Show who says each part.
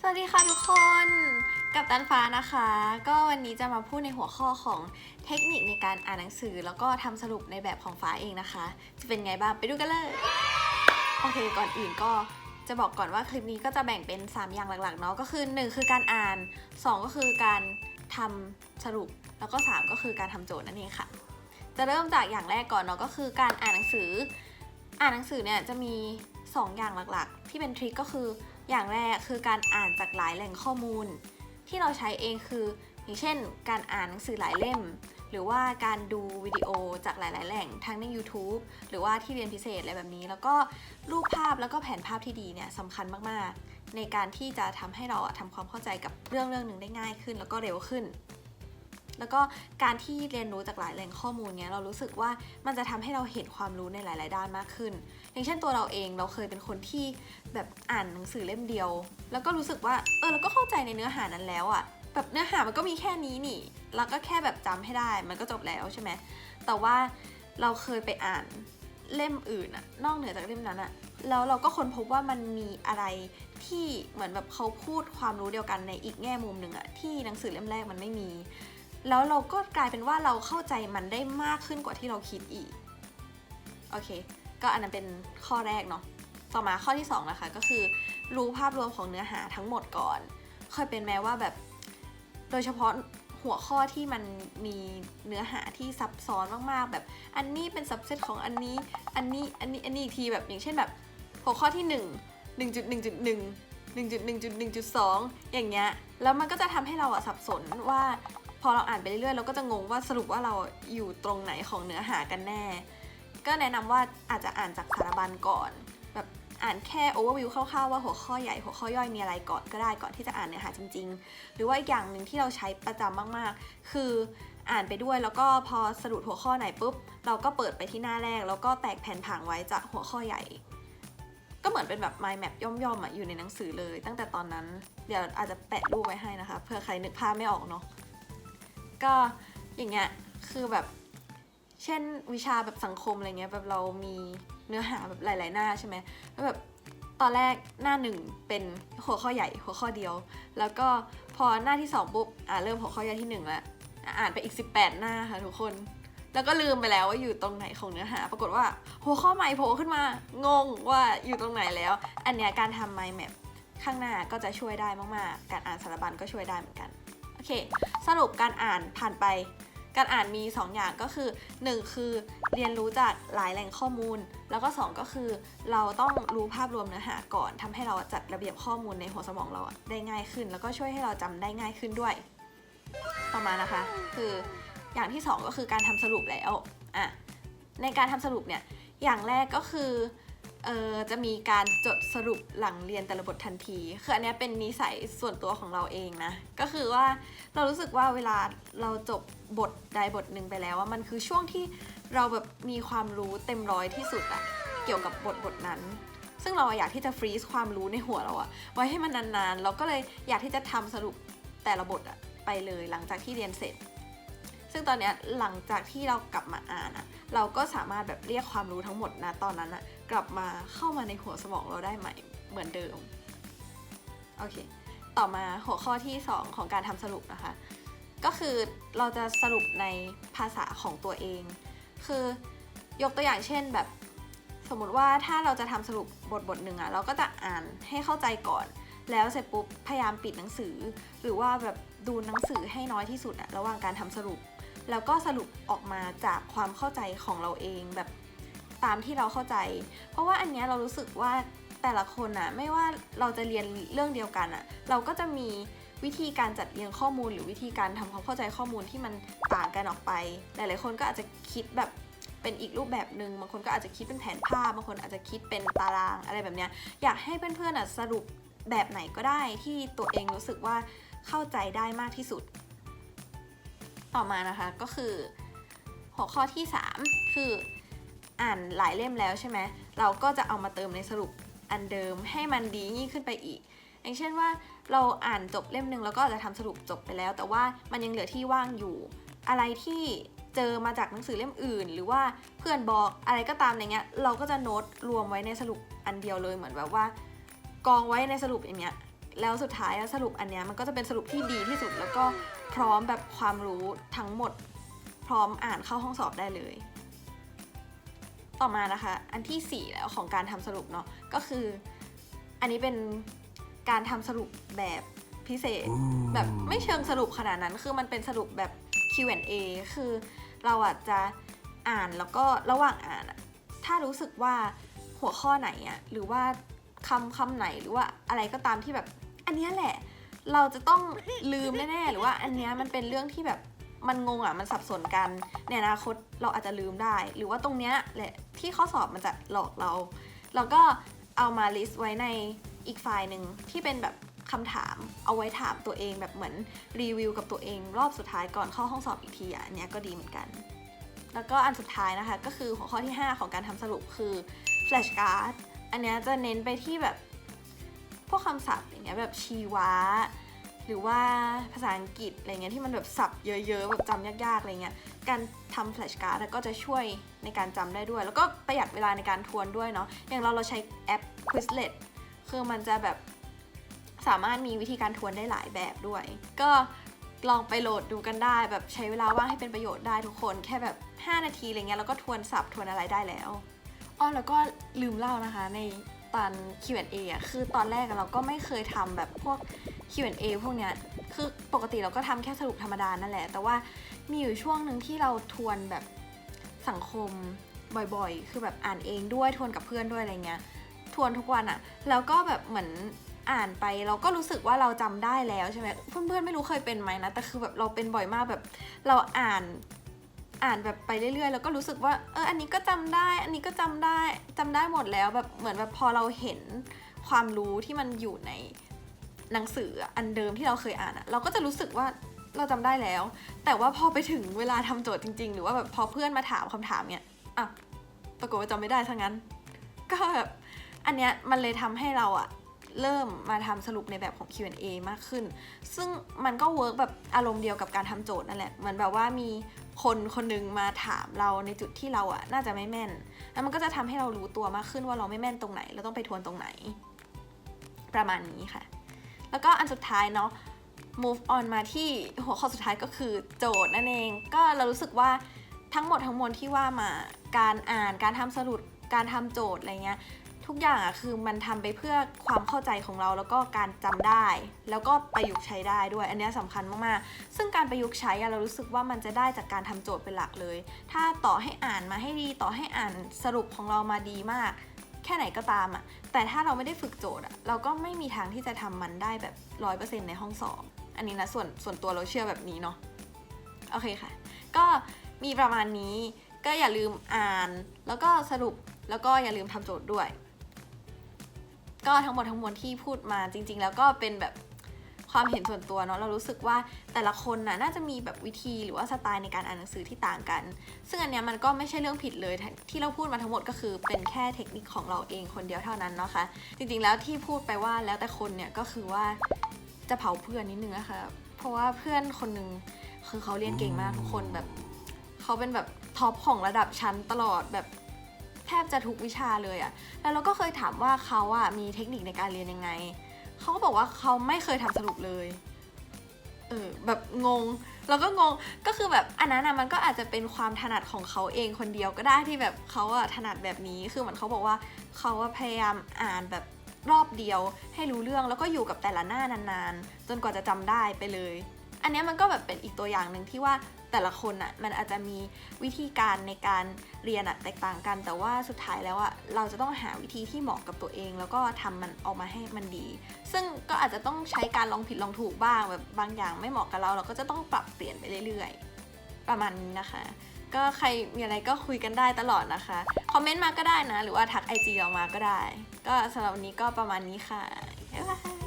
Speaker 1: สวัสดีค่ะทุกคน กับตันฟ้านะคะ ก็วันนี้จะมาพูดในหัวข้อของเทคนิคในการอ่านหนังสือ แล้วก็ทำสรุปในแบบของฟ้าเองนะคะ จะเป็นไงบ้างไปดูกันเลย โอเคก่อนอื่นก็จะบอกก่อนว่าคลิปนี้ก็จะแบ่งเป็น 3 อย่างหลักๆเนาะก็คือ 1 คือการอ่าน 2 ก็คือการทำสรุปแล้วก็ 3 ก็คือการทำโจทย์นั่นเองค่ะ จะเริ่มจากอย่างแรกก่อนเนาะก็คือการอ่านหนังสือ อ่านหนังสือเนี่ยจะมี 2 อย่างหลักๆ ที่เป็นทริคก็คือ อย่างแรกคือการอ่านจากหลายแหล่งข้อมูล ที่เราใช้เองคือ อย่างเช่น การอ่านหนังสือหลายเล่ม หรือว่าการดูวิดีโอจากหลาย ๆ แหล่งทั้งใน YouTube หรือว่าที่เรียนพิเศษอะไรแบบนี้ แล้วก็รูปภาพแล้วก็แผนภาพที่ดีเนี่ยสำคัญมาก ๆ ในการที่จะทำให้เราทำความเข้าใจกับเรื่องเรื่องหนึ่งได้ง่ายขึ้น แล้วก็เร็วขึ้น แล้วก็การที่เรียนรู้จากหลายแหล่งข้อมูลเนี้ยเรารู้สึกว่ามันจะทำให้เราเห็นความรู้ในหลาย ๆ ด้านมากขึ้น อย่างเช่นตัวเราเองเราเคยเป็นคนที่แบบอ่านหนังสือเล่มเดียว แล้วก็รู้สึกว่าเออเราก็เข้าใจในเนื้อหานั้นแล้วอะแบบเนื้อหามันก็มีแค่นี้นี่เราก็แค่แบบจำให้ได้ มันก็จบแล้วใช่ไหมแต่ว่าเราเคยไปอ่านเล่มอื่นอะนอกเหนือจากเล่มนั้นอะแล้วเราก็ค้นพบว่ามันมีอะไรที่เหมือนแบบเขาพูดความรู้เดียวกันในอีกแง่มุมหนึ่งอะที่หนังสือเล่มแรกมันไม่มี แล้วเราก็กลายเป็นว่าเราเข้าใจมันได้มากขึ้นกว่าที่เราคิดอีก โอเค ก็อันนั้นเป็นข้อแรกเนาะ ต่อมาข้อที่ 2 นะคะ ก็คือรู้ภาพรวมของเนื้อหาทั้งหมดก่อน เคยเป็นแม้ว่าแบบ โดยเฉพาะหัวข้อที่มันมีเนื้อหาที่ซับซ้อนมากๆ แบบอันนี้เป็นซับเซตของอันนี้ อันนี้ อันนี้ อันนี้อีกทีแบบอย่างเช่นแบบหัวข้อที่ 1 1.1.1 1.1.1.2 อย่างเงี้ย แล้วมันก็จะทำให้เราอะสับสนว่า พอเราอ่านไปเรื่อยๆเราก็จะงงว่าสรุปว่าเราอยู่ตรงไหนของเนื้อหากันแน่ ก็แนะนำว่าอาจจะอ่านจากสารบัญก่อน แบบอ่านแค่ overview คร่าวๆว่าหัวข้อใหญ่หัวข้อย่อยมีอะไรก่อนก็ได้ก่อนที่จะอ่านเนื้อหาจริง ๆ หรือว่าอีกอย่างหนึ่งที่เราใช้ประจำมากๆ คืออ่านไปด้วยแล้วก็พอสรุปหัวข้อไหนปุ๊บ เราก็เปิดไปที่หน้าแรก แล้วก็แตกแผ่นผังไว้จากหัวข้อใหญ่ ก็เหมือนเป็นแบบ mind map ย่อมๆอะอยู่ในหนังสือเลย ตั้งแต่ตอนนั้นเดี๋ยวอาจจะแปะรูปไว้ให้นะคะเผื่อใครนึกภาพไม่ออกเนาะ ก็อย่างเงี้ยคือแบบ เช่นวิชาแบบสังคมอะไรเงี้ยแบบเรามีเนื้อหาแบบหลาย ๆ หน้าใช่ไหมแล้วแบบตอนแรกหน้าหนึ่งเป็นหัวข้อใหญ่หัวข้อเดียว แล้วก็พอหน้าที่สองปุ๊บอ่าเริ่มหัวข้อย่อยที่หนึ่งละอ่านไปอีก 18 หน้าค่ะทุกคน แล้วก็ลืมไปแล้วว่าอยู่ตรงไหนของเนื้อหา ปรากฏว่าหัวข้อใหม่โผล่ขึ้นมางงว่าอยู่ตรงไหนแล้ว อันเนี้ยการทำ mind map ข้างหน้าก็จะช่วยได้มาก ๆ การอ่านสารบัญก็ช่วยได้เหมือนกัน เค สรุปการอ่านผ่านไป การอ่านมี 2 อย่างก็คือ 1 คือเรียนรู้จากหลายแหล่งข้อมูล แล้วก็ 2 ก็คือเราต้องรู้ภาพรวมเนื้อหาก่อนทำให้เราจัดระเบียบข้อมูลในหัวสมองเราได้ง่ายขึ้น แล้วก็ช่วยให้เราจำได้ง่ายขึ้นด้วยต่อมานะคะ คืออย่างที่ 2 ก็คือการทำสรุปแล้วอะในการทำสรุปเนี่ยอย่างแรกก็คือ เออจะมีการจดสรุปหลังเรียนแต่ละบททันทีคืออันนี้เป็นนิสัยส่วนตัวของเราเองนะ ก็คือว่าเรารู้สึกว่าเวลาเราจบบทใดบทหนึ่งไปแล้วว่ามันคือช่วงที่เราแบบมีความรู้เต็มร้อยที่สุดอะเกี่ยวกับบทบทนั้น ซึ่งเราอะอยากที่จะฟรีซความรู้ในหัวเราอะไว้ให้มันนานๆ เราก็เลยอยากที่จะทำสรุปแต่ละบทอะไปเลยหลังจากที่เรียนเสร็จ ซึ่งตอนนี้หลังจากที่เรากลับมาอ่านอะเราก็สามารถแบบเรียกความรู้ทั้งหมดนะตอนนั้นอะกลับมาเข้ามาในหัวสมองเราได้ใหม่เหมือนเดิมโอเคต่อมาหัวข้อที่ 2 ของการทำสรุปนะคะ ก็คือเราจะสรุปในภาษาของตัวเอง คือยกตัวอย่างเช่นแบบสมมติว่าถ้าเราจะทำสรุปบทบทหนึ่งอะเราก็จะอ่านให้เข้าใจก่อน แล้วเสร็จปุ๊บพยายามปิดหนังสือ หรือว่าแบบดูหนังสือให้น้อยที่สุดอะระหว่างการทำสรุป แล้วก็สรุปออกมาจากความเข้าใจของเราเองแบบตามที่เราเข้าใจ เพราะว่าอันเนี้ยเรารู้สึกว่าแต่ละคนอะไม่ว่าเราจะเรียนเรื่องเดียวกันอะเราก็จะมีวิธีการจัดเรียงข้อมูล หรือวิธีการทำความเข้าใจข้อมูลที่มันต่างกันออกไป หลาย ๆ คนก็อาจจะคิดแบบเป็นอีกรูปแบบหนึ่งบางคนก็อาจจะคิดเป็นแผนภาพบางคนอาจจะคิดเป็นตารางอะไรแบบเนี้ยอยากให้เพื่อนๆอะสรุปแบบไหนก็ได้ที่ตัวเองรู้สึกว่าเข้าใจได้มากที่สุด ต่อมานะคะก็คือ หัวข้อที่ 3 คืออ่านหลายเล่มแล้วใช่ไหมเราก็จะเอามาเติมในสรุปอันเดิมให้มันดียิ่งขึ้นไปอีก อย่างเช่นว่าเราอ่านจบเล่มหนึ่งแล้วก็อาจจะทำสรุปจบไปแล้ว แต่ว่ามันยังเหลือที่ว่างอยู่ อะไรที่เจอมาจากหนังสือเล่มอื่น หรือว่าเพื่อนบอกอะไรก็ตามอย่างเงี้ยเราก็จะโน้ตรวมไว้ในสรุปอันเดียวเลยเหมือนแบบว่า กองไว้ในสรุปอย่างเงี้ยแล้วสุดท้ายสรุปอันเนี้ยมันก็จะเป็นสรุปที่ดีที่สุดแล้วก็ พร้อมแบบความรู้ทั้งหมด พร้อมอ่านเข้าห้องสอบได้เลย ต่อมานะคะ อันที่ 4 แล้วของการทำสรุปเนาะก็คือ อันนี้เป็นการทำสรุปแบบพิเศษ แบบไม่เชิงสรุปขนาดนั้น คือมันเป็นสรุปแบบ Q&A คือเราอาจจะอ่านแล้วก็ระหว่างอ่านอะถ้ารู้สึกว่าหัวข้อไหนอะหรือว่าคำคำไหนหรือว่าอะไรก็ตามที่แบบ อันเนี้ยแหละ เราจะต้องลืมแน่ๆหรือว่าอันเนี้ยมันเป็นเรื่องที่แบบมันงงอะมันสับสนกันในอนาคตเราอาจจะลืมได้ หรือว่าตรงเนี้ยแหละที่ข้อสอบมันจะหลอกเรา เราก็เอามาลิสต์ไว้ในอีกไฟล์หนึ่งที่เป็นแบบคำถามเอาไว้ถามตัวเองแบบเหมือนรีวิวกับตัวเองรอบสุดท้ายก่อนเข้าห้องสอบอีกทีอะอันเนี้ยก็ดีเหมือนกัน แล้วก็อันสุดท้ายนะคะก็คือหัวข้อที่ 5 ของการทำสรุปคือ flash card อันเนี้ยจะเน้นไปที่แบบ พวกคำศัพท์อย่างเงี้ยแบบชีวะ หรือว่าภาษาอังกฤษอะไรเงี้ยที่มันแบบศัพท์เยอะๆแบบจำยากๆอะไรเงี้ยการทำแฟลชการ์ดก็จะช่วยในการจำได้ด้วย แล้วก็ประหยัดเวลาในการทวนด้วยเนาะอย่างเราเราใช้แอป Quizlet คือมันจะแบบสามารถมีวิธีการทวนได้หลายแบบด้วย ก็ลองไปโหลดดูกันได้แบบใช้เวลาว่างให้เป็นประโยชน์ได้ทุกคน แค่แบบ 5 นาทีอะไรเงี้ยแล้วก็ทวนศัพท์ทวนอะไรได้แล้วอ้อแล้วก็ลืมเล่านะคะใน ตอน Q&A อะคือตอนแรกเราก็ไม่เคยทำแบบพวก Q&A พวกเนี้ยคือปกติเราก็ทำแค่สรุปธรรมดานั่นแหละ แต่ว่ามีอยู่ช่วงหนึ่งที่เราทวนแบบสังคมบ่อยๆ คือแบบอ่านเองด้วยทวนกับเพื่อนด้วยอะไรเงี้ย ทวนทุกวันอะแล้วก็แบบเหมือนอ่านไปเราก็รู้สึกว่าเราจำได้แล้วใช่ไหมเพื่อนๆไม่รู้เคยเป็นไหมนะแต่คือแบบเราเป็นบ่อยมากแบบ เราอ่าน อ่านแบบไปเรื่อยๆ แล้วก็รู้สึกว่าเอออันนี้ก็จำได้ อันนี้ก็จำได้จำได้หมดแล้วแบบเหมือนแบบพอเราเห็นความรู้ที่มันอยู่ในหนังสืออันเดิมที่เราเคยอ่านอะเราก็จะรู้สึกว่าเราจำได้แล้ว แต่ว่าพอไปถึงเวลาทำโจทย์จริง ๆ หรือว่าแบบพอเพื่อนมาถามคำถามเนี่ยอะปรากฏว่าจำไม่ได้ทั้งนั้น ก็แบบอันเนี้ยมันเลยทำให้เราอะเริ่มมาทำสรุปในแบบของ Q&A มากขึ้น ซึ่งมันก็เวิร์กแบบอารมณ์เดียวกับการทำโจทย์นั่นแหละ เหมือนแบบว่ามี คนคนหนึงมาถามเราในจุดที่เราอะน่าจะไม่แม่น แล้วมันก็จะทำให้เรารู้ตัวมากขึ้นว่าเราไม่แม่นตรงไหน เราต้องไปทวนตรงไหน ประมาณนี้ค่ะ แล้วก็อันสุดท้ายเนาะ move on มาที่หัวข้อสุดท้ายก็คือโจทย์นั่นเอง ก็เรารู้สึกว่าทั้งหมดทั้งมวลที่ว่ามาการอ่านการทำสรุปการทำโจทย์อะไรเงี้ย ทุกอย่างอะคือมันทำไปเพื่อความเข้าใจของเราแล้วก็การจำได้ แล้วก็ประยุกต์ใช้ได้ด้วย อันนี้ยสำคัญมากๆ ซึ่งการประยุกต์ใช้เรารู้สึกว่ามันจะได้จากการทำโจทย์เป็นหลักเลย ถ้าต่อให้อ่านมาให้ดี ต่อให้อ่านสรุปของเรามาดีมาก แค่ไหนก็ตามอะแต่ถ้าเราไม่ได้ฝึกโจทย์อะเราก็ไม่มีทางที่จะทำมันได้แบบร้อยเปอร์เซ็นต์ในห้องสอบอันนี้นะส่วนส่วนตัวเราเชื่อแบบนี้เนาะโอเคค่ะ ก็มีประมาณนี้ก็อย่าลืมอ่าน แล้วก็สรุปแล้วก็อย่าลืมทำโจทย์ด้วย ก็ทั้งหมดทั้งมวลที่พูดมาจริง ๆ แล้วก็เป็นแบบความเห็นส่วนตัวเนาะเรารู้สึกว่าแต่ละคนน่ะน่าจะมีแบบวิธีหรือว่าสไตล์ในการอ่านหนังสือที่ต่างกัน ซึ่งอันเนี้ยมันก็ไม่ใช่เรื่องผิดเลยที่เราพูดมาทั้งหมดก็คือเป็นแค่เทคนิคของเราเองคนเดียวเท่านั้นเนาะคะ จริงๆแล้วที่พูดไปว่าแล้วแต่คนเนี่ยก็คือว่าจะเผาเพื่อนนิดนึงนะคะเพราะว่าเพื่อนคนนึงคือเขาเรียนเก่งมากทุกคนแบบเขาเป็นแบบท็อปของระดับชั้นตลอดแบบ แทบจะทุกวิชาเลยอะแล้วเราก็เคยถามว่าเขาอะมีเทคนิคในการเรียนยังไง เขาก็บอกว่าเขาไม่เคยทำสรุปเลย เออแบบงง เราก็งง ก็คือแบบอันนั้นนะมันก็อาจจะเป็นความถนัดของเขาเองคนเดียวก็ได้ที่แบบเขาอะถนัดแบบนี้ คือเหมือนเขาบอกว่าเขาพยายามอ่านแบบรอบเดียวให้รู้เรื่องแล้วก็อยู่กับแต่ละหน้านานๆ จนกว่าจะจำได้ไปเลย อันนี้มันก็แบบเป็นอีกตัวอย่างหนึ่งที่ว่าแต่ละคนอะมันอาจจะมีวิธีการในการเรียนอะแตกต่างกัน แต่ว่าสุดท้ายแล้วอะเราจะต้องหาวิธีที่เหมาะกับตัวเอง แล้วก็ทำมันออกมาให้มันดี ซึ่งก็อาจจะต้องใช้การลองผิดลองถูกบ้างแบบบางอย่างไม่เหมาะกับเรา เราก็จะต้องปรับเปลี่ยนไปเรื่อยๆ ประมาณนี้นะคะ ก็ใครมีอะไรก็คุยกันได้ตลอดนะคะคอมเมนต์มาก็ได้นะ หรือว่าทักไอจีเรามาก็ได้ ก็สำหรับวันนี้ก็ประมาณนี้ค่ะบ๊ายบาย